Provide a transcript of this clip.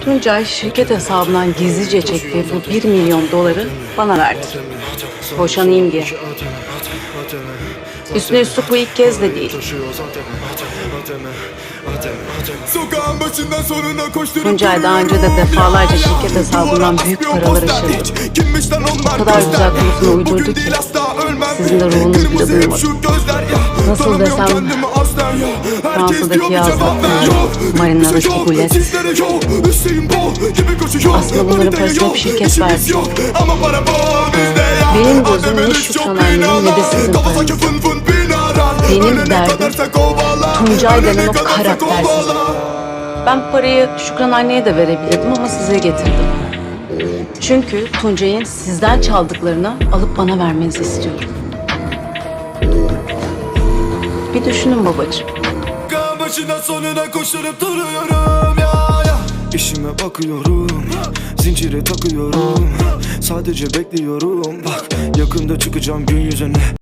Tuncay şirket hesabından gizlice çektiği bu 1 milyon doları bana verdi. Boşanayım diye. Üstüne üstlük bu ilk kez de değil. Sokağın başından sonuna koşturup Tuncay daha önce de defalarca şirket hesabından büyük paralar aşırdı. O kadar güzel konusunu uydurdu ki sizin de ruhunuz bile duymadı. şu. Nasıl desem, Fransa'daki diyor bir yazlık cevap ver. değil, Yok, Marina'daki gulet. Aslında bunların parasını hep şirket verdi. Benim gözüm ne çok annemin ne de sizin paranız. Benim derdim. Tuncay denen o karaktersiz. Ben parayı Şükran anneye de verebilirdim ama size getirdim. Çünkü Tuncay'ın sizden çaldıklarını alıp bana vermenizi istiyorum. Bir düşünün babacığım. Kan başından sonuna koşturup duruyorum ya ya İşime bakıyorum Zinciri takıyorum Sadece bekliyorum Bak yakında çıkacağım gün yüzüne